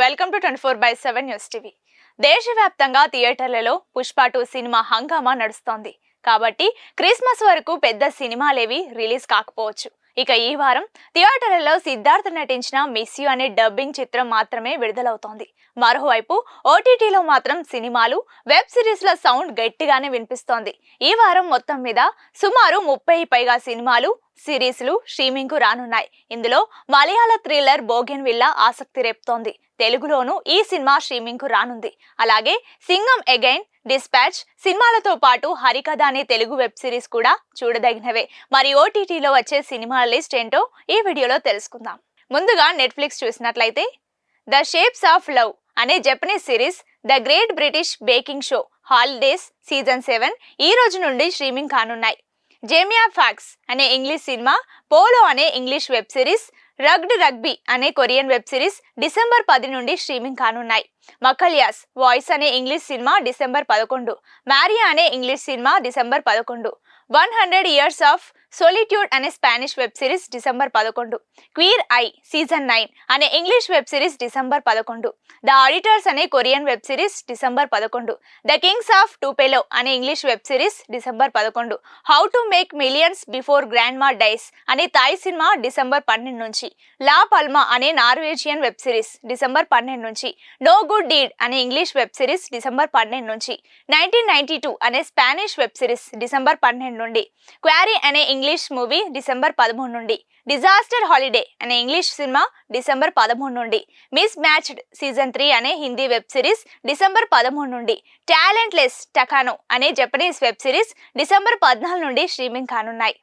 Welcome to twenty four by seven news TV దేశవ్యాప్తంగా థియేటర్లలో Pushpa two cinema హంగామా నడుస్తోంది. కాబట్టి క్రిస్మస్ వరకు పెద్ద సినిమాలేవి రిలీజ్ కాకపోవచ్చు. ఇక ఈ వారం థియేటర్లలో సిద్ధార్థ్ నటించిన మిస్ యూ అనే డబ్బింగ్ చిత్రం మాత్రమే విడుదలవుతోంది. మరోవైపు ఓటీటీలో మాత్రం సినిమాలు వెబ్ సిరీస్ల సౌండ్ గట్టిగానే వినిపిస్తోంది. ఈ వారం మొత్తం మీద సుమారు ముప్పై పైగా సినిమాలు సిరీస్లు స్ట్రీమింగ్కు రానున్నాయి. ఇందులో మలయాళ థ్రిల్లర్ బోగెన్ విల్లా ఆసక్తి రేపుతోంది. తెలుగులోనూ ఈ సినిమా స్ట్రీమింగ్కు రానుంది. అలాగే సింగం అగైన్ డిస్పాచ్ సినిమాలతో పాటు హరికథ అనే తెలుగు వెబ్ సిరీస్ కూడా చూడదగినవే. మరి ఓటీటీలో వచ్చే సినిమాల లిస్ట్ ఏంటో ఈ వీడియోలో తెలుసుకుందాం. ముందుగా నెట్ఫ్లిక్స్ చూసినట్లయితే ద షేప్స్ ఆఫ్ లవ్ అనే Japanese series the great British baking show holidays season seven ఈ రోజు నుండి స్ట్రీమింగ్ కానున్నాయి. జేమియా ఫ్యాక్స్ అనే ఇంగ్లీష్ సినిమా పోలో అనే English web series rugged rugby అనే కొరియన్ వెబ్ సిరీస్ డిసెంబర్ పది నుండి స్ట్రీమింగ్ కానున్నాయి. మకలియాస్ వాయిస్ అనే ఇంగ్లీష్ సినిమా డిసెంబర్ పదకొండు. మ్యారియా అనే ఇంగ్లీష్ సినిమా డిసెంబర్ పదకొండు. One hundred years of solitude అనే స్పానిష్ వెబ్ సిరీస్ డిసెంబర్ పదకొండు. క్వీర్ ఐ సీజన్ నైన్ అనే ఇంగ్లీష్ వెబ్ సిరీస్ డిసెంబర్ పదకొండు. ద ఆడిటర్స్ అనే కొరియన్ వెబ్ సిరీస్ డిసెంబర్ పదకొండు. ద కింగ్స్ ఆఫ్ టూపెలో అనే English web series December పదకొండు. How to make millions before grandma dies అనే Thai సినిమా December పన్నెండు నుంచి లా పల్మా అనే నార్వేజియన్ వెబ్ సిరీస్ డిసెంబర్ పన్నెండు నుంచి. నో గుడ్ డీడ్ అనే ఇంగ్లీష్ వెబ్ సిరీస్ డిసెంబర్ పన్నెండు నుంచి. నైన్టీన్ నైన్టీ టూ అనే స్పానిష్ వెబ్ సిరీస్ డిసెంబర్ పన్నెండు నుండి. క్వారీ అనే ఇంగ్లీష్ మూవీ డిసెంబర్ పదమూడు నుండి. డిజాస్టర్ హాలిడే అనే ఇంగ్లీష్ సినిమా డిసెంబర్ పదమూడు నుండి. మిస్ మ్యాచ్డ్ సీజన్ త్రీ అనే హిందీ వెబ్ సిరీస్ డిసెంబర్ పదమూడు నుండి. టాలెంట్ లెస్ టకానో అనే జపనీస్ వెబ్ సిరీస్ డిసెంబర్ పద్నాలుగు నుండి స్ట్రీమింగ్ కానున్నాయి.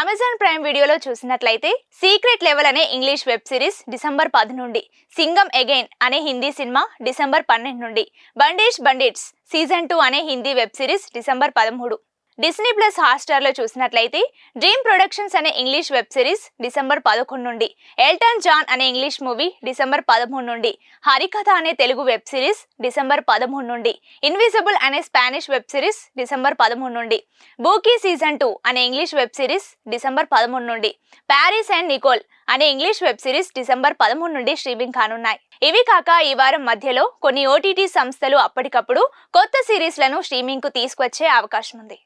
అమెజాన్ ప్రైమ్ వీడియోలో చూసినట్లయితే సీక్రెట్ లెవెల్ అనే ఇంగ్లీష్ వెబ్ సిరీస్ డిసెంబర్ పది నుండి సింగం అగైన్ అనే హిందీ సినిమా డిసెంబర్ పన్నెండు నుండి బండేష్ బండిట్స్ సీజన్ టూ అనే హిందీ వెబ్ సిరీస్ డిసెంబర్ పదమూడు. డిస్నీ ప్లస్ హాట్స్టార్లో చూసినట్లయితే డ్రీమ్ ప్రొడక్షన్స్ అనే ఇంగ్లీష్ వెబ్ సిరీస్ డిసెంబర్ పదకొండు నుండి ఎల్టన్ జాన్ అనే ఇంగ్లీష్ మూవీ డిసెంబర్ పదమూడు నుండి హరికథ అనే తెలుగు వెబ్ సిరీస్ డిసెంబర్ పదమూడు నుండి ఇన్విజిబుల్ అనే స్పానిష్ వెబ్ సిరీస్ డిసెంబర్ పదమూడు నుండి బూకీ సీజన్ టూ అనే ఇంగ్లీష్ వెబ్ సిరీస్ డిసెంబర్ పదమూడు నుండి ప్యారిస్ అండ్ నికోల్ అనే ఇంగ్లీష్ వెబ్ సిరీస్ డిసెంబర్ పదమూడు నుండి స్ట్రీమింగ్ కానున్నాయి. ఇవి కాక ఈ వారం మధ్యలో కొన్ని ఓటీటీ సంస్థలు అప్పటికప్పుడు కొత్త సిరీస్లను స్ట్రీమింగ్కు తీసుకొచ్చే అవకాశం ఉంది